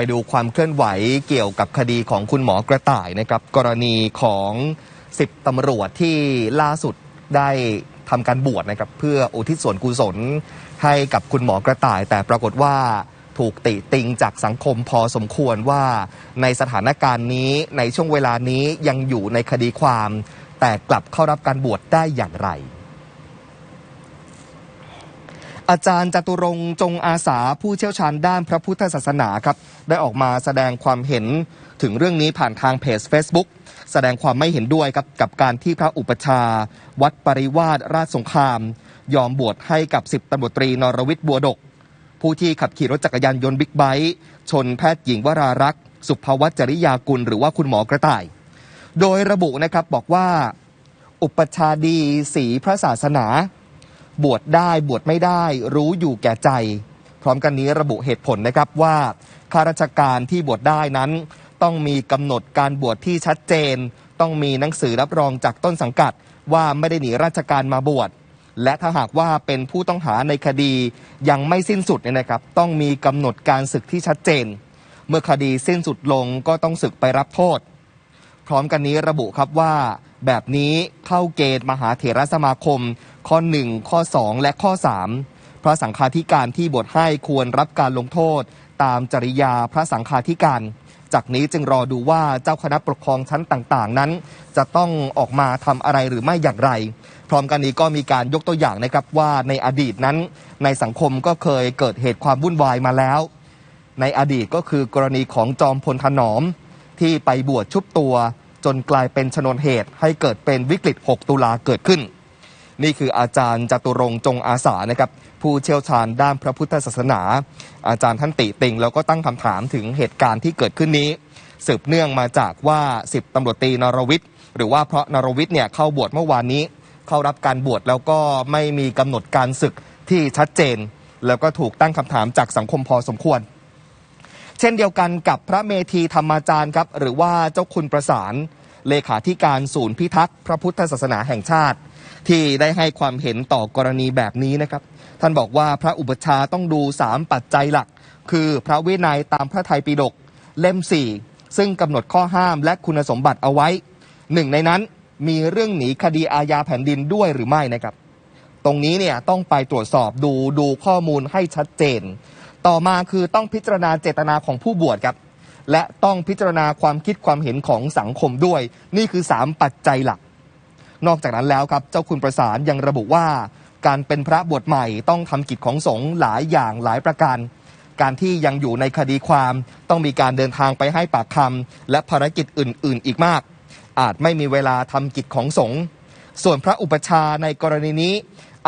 ไปดูความเคลื่อนไหวเกี่ยวกับคดีของคุณหมอกระต่ายนะครับ กรณีของสิบตำรวจที่ล่าสุดได้ทำการบวชนะครับ เพื่ออุทิศส่วนกุศลให้กับคุณหมอกระต่าย แต่ปรากฏว่าถูกติติงจากสังคมพอสมควรว่าในสถานการณ์นี้ในช่วงเวลานี้ยังอยู่ในคดีความ แต่กลับเข้ารับการบวชได้อย่างไร อาจารย์จตุรงจงอาสาผู้เชี่ยวชาญด้านพระพุทธศาสนาครับ ได้ออกมาแสดงความเห็นถึงเรื่องนี้ผ่านทางเพจ Facebook แสดงความไม่เห็นด้วยครับกับการที่พระอุปชา วัดปริวาสราชสงคราม ยอมบวชให้กับสิบตำรวจตรีนรวิทย์บัวดก ผู้ที่ขับขี่รถจักรยานยนต์บิ๊กไบค์ชนแพทย์หญิงวรารักษ์ สุภวัจริยากุล หรือว่าคุณหมอกระต่าย โดยระบุนะครับบอกว่า อุปชาดีสีพระศาสนา บวชได้บวชไม่ได้รู้อยู่แก่ใจ พร้อมกันนี้ระบุเหตุผลนะครับว่าข้าราชการที่บวชได้นั้น ต้องมีกำหนดการบวชที่ชัดเจน ต้องมีหนังสือรับรองจากต้นสังกัด ว่าไม่ได้หนีราชการมาบวชและถ้าหากว่าเป็นผู้ต้องหาในคดียังไม่สิ้นสุดเนี่ยนะครับ ต้องมีกำหนดการศึกที่ชัดเจน เมื่อคดีสิ้นสุดลงก็ต้องศึกไปรับโทษ พร้อมกันนี้ระบุครับว่า แบบนี้เข้าเกณฑ์มหาเถรสมาคม ข้อ 1 ข้อ 2 และข้อ 3 พระสังฆาธิการที่บทให้ควรรับการลงโทษ ตามจริยาพระสังฆาธิการ จากนี้จึงรอดูว่าเจ้าคณะปกครองชั้นต่างๆ นั้น จะต้องออกมาทำอะไรหรือไม่อย่างไร พร้อมกันนี้ก็มีการยกตัวอย่างนะครับว่าในอดีตนั้น ในสังคมก็เคยเกิดเหตุความวุ่นวายมาแล้ว ในอดีตก็คือกรณีของจอมพลถนอมที่ไปบวชชุบตัวจนกลายเป็นชนวนเหตุให้เกิดเป็นวิกฤต 6 ตุลาเกิดขึ้น นี่คืออาจารย์จตุรงจงอาสานะครับผู้เชี่ยวชาญด้านพระพุทธศาสนา อาจารย์ท่านติติงแล้วก็ตั้งคำถามถึงเหตุการณ์ที่เกิดขึ้นนี้ สืบเนื่องมาจากว่าสิบตำรวจตรีนรวิทย์หรือว่าเพราะนรวิทย์เนี่ยเข้าบวชเมื่อวานนี้ เข้ารับการบวชแล้วก็ไม่มีกำหนดการศึกที่ชัดเจน แล้วก็ถูกตั้งคำถามจากสังคมพอสมควร เช่นเดียวกันกับพระเมธีธรรมาจารย์ครับหรือว่าเจ้าคุณประสาน เลขาธิการศูนย์พิทักษ์พระพุทธศาสนาแห่งชาติ ที่ได้ให้ความเห็นต่อกรณีแบบนี้นะครับ ท่านบอกว่าพระอุปชาต้องดู 3 ปัจจัยหลัก คือพระวินัยตามพระไทยปิฎกเล่ม 4 ซึ่งกำหนดข้อห้ามและคุณสมบัติเอาไว้หนึ่งในนั้นมีเรื่องหนีคดีอาญาแผ่นดินด้วยหรือไม่นะครับ ตรงนี้เนี่ยต้องไปตรวจสอบดูดูข้อมูลให้ชัดเจน ต่อมาคือต้องพิจารณาเจตนาของผู้บวชครับ และต้องพิจารณาความคิดความเห็นของสังคมด้วย นี่คือ 3 ปัจจัยหลัก นอกจากนั้นแล้วครับ เจ้าคุณประสานยังระบุว่า การเป็นพระบวชใหม่ต้องทำกิจของสงฆ์หลายอย่างหลายประการ การที่ยังอยู่ในคดีความ ต้องมีการเดินทางไปให้ปากคำและภารกิจอื่น ๆ อีกมาก อาจไม่มีเวลาทำกิจของสงฆ์ส่วนพระอุปชาในกรณีนี้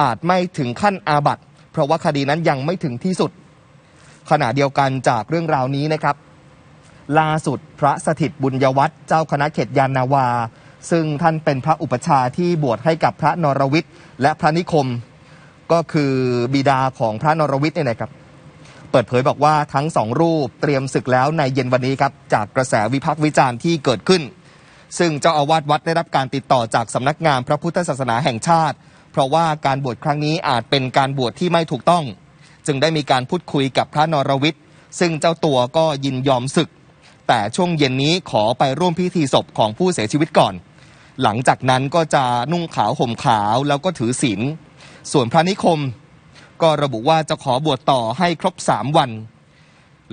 อาจไม่ถึงขั้นอาบัติเพราะว่าคดีนั้นยังไม่ถึงที่สุด ขณะเดียวกันจากเรื่องราวนี้นะครับ ล่าสุดพระสถิตบุญยวัฒน์เจ้าคณะเขตยานนาวา ซึ่งท่านเป็นพระอุปชาที่บวชให้กับพระนรวิทย์และพระนิคม ก็คือบิดาของพระนรวิทย์เนี่ยนะครับเปิดเผยบอกว่าทั้งสองรูปเตรียมศึกแล้วในเย็นวันนี้ครับจากกระแสวิพักษ์วิจารณ์ที่เกิดขึ้น ซึ่งเจ้าอาวาสวัดได้รับการติดต่อจากสำนักงานพระพุทธศาสนาแห่งชาติ เพราะว่าการบวชครั้งนี้อาจเป็นการบวชที่ไม่ถูกต้อง จึงได้มีการพูดคุยกับพระนรวิทย์ซึ่งเจ้าตัวก็ยินยอมศึก แต่ช่วงเย็นนี้ขอไปร่วมพิธีศพของผู้เสียชีวิตก่อน หลังจากนั้นก็จะนุ่งขาวห่มขาวแล้วก็ถือศีลส่วนพระนิคม ก็ระบุว่าจะขอบวชต่อให้ครบ 3 วัน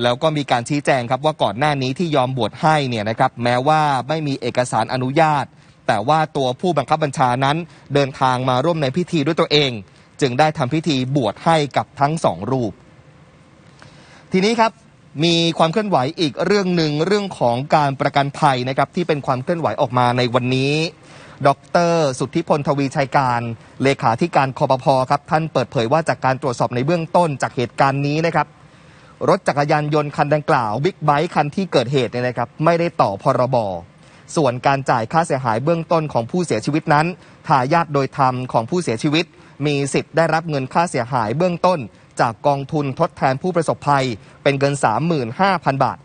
แล้วก็มีการชี้แจงครับว่าก่อนหน้านี้ที่ยอมบวชให้เนี่ยนะครับแม้ว่าไม่มีเอกสารอนุญาต แต่ว่าตัวผู้บังคับบัญชานั้นเดินทางมาร่วมในพิธีด้วยตัวเอง จึงได้ทำพิธีบวชให้กับทั้งสองรูป ทีนี้ครับ มีความเคลื่อนไหวอีกเรื่องหนึ่งเรื่องของการประกันภัยนะครับที่เป็นความเคลื่อนไหวออกมาในวันนี้ ดร สุทธิพลทวีชัยการ เลขาธิการคอปพครับท่านเปิดเผยว่าจากการตรวจสอบในเบื้องต้นจากเหตุการณ์นี้นะครับรถจักรยานยนต์คันดังกล่าวบิ๊กไบค์คันที่เกิดเหตุเนี่ยนะครับไม่ได้ต่อพรบส่วนการจ่ายค่าเสียหายเบื้องต้นของผู้เสียชีวิตนั้นทายาทโดยธรรมของผู้เสียชีวิต มีสิทธิ์ได้รับเงินค่าเสียหายเบื้องต้น จากกองทุนทดแทนผู้ประสบภัย เป็นเงิน 35,000 บาท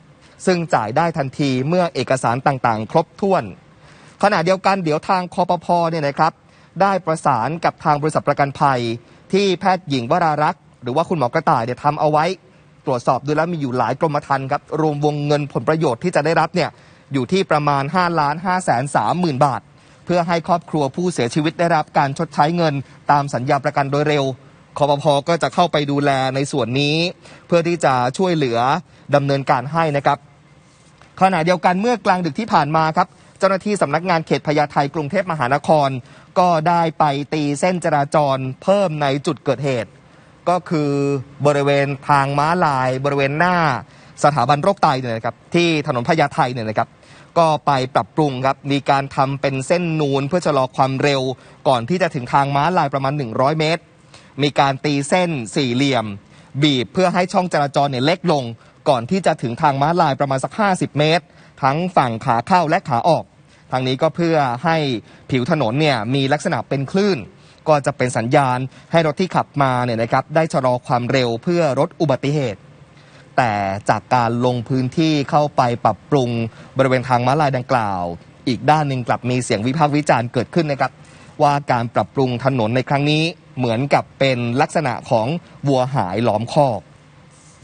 ซึ่งจ่ายได้ทันทีเมื่อเอกสารต่างๆ ครบถ้วน ขณะเดียวกันเดี๋ยวทางคอปพเนี่ยนะครับได้ประสานกับทางบริษัทประกันภัย ที่แพทย์หญิงวรารักษ์ หรือว่าคุณหมอกระต่ายเนี่ยทำเอาไว้ ตรวจสอบดูแล้วมีอยู่หลายกรมธรรม์ครับรวมวงเงินผลประโยชน์ที่จะได้รับเนี่ยอยู่ที่ประมาณ 5 ล้าน5แสน3หมื่นบาท เพื่อให้ครอบครัวผู้เสียชีวิตได้รับการชดใช้เงิน ตามสัญญาประกันโดยเร็ว คอปพก็จะเข้าไปดูแลในส่วนนี้ เพื่อที่จะช่วยเหลือดำเนินการให้นะครับขณะเดียวกันเมื่อกลางดึกที่ผ่านมาครับเจ้าหน้าที่สำนักงานเขตพญาไทกรุงเทพมหานคร ก็ได้ไปตีเส้นจราจรเพิ่มในจุดเกิดเหตุ ก็คือบริเวณทางม้าลาย บริเวณหน้าสถาบันโรคไตเนี่ยนะครับที่ถนนพญาไทเนี่ยนะครับก็ไปปรับปรุงครับ มีการทำเป็นเส้นนูนเพื่อชะลอความเร็ว ก่อนที่จะถึงทางม้าลายประมาณ 100 เมตร มีการตีเส้นสี่เหลี่ยม บีบเพื่อให้ช่องจราจรเนี่ยเล็กลง ก่อนที่จะถึงทางม้าลายประมาณสัก 50 เมตร ทั้งฝั่งขาเข้าและขาออก ทางนี้ก็เพื่อให้ผิวถนนเนี่ยมีลักษณะเป็นคลื่น ก็จะเป็นสัญญาณให้รถที่ขับมาเนี่ยนะครับได้ชะลอความเร็วเพื่อลดอุบัติเหตุแต่จากการลงพื้นที่เข้าไปปรับปรุงบริเวณทางม้าลายดังกล่าว อีกด้านหนึ่งกลับมีเสียงวิพากษ์วิจารณ์เกิดขึ้นนะครับ ว่าการปรับปรุงถนนในครั้งนี้เหมือนกับเป็นลักษณะของวัวหายล้อมคอก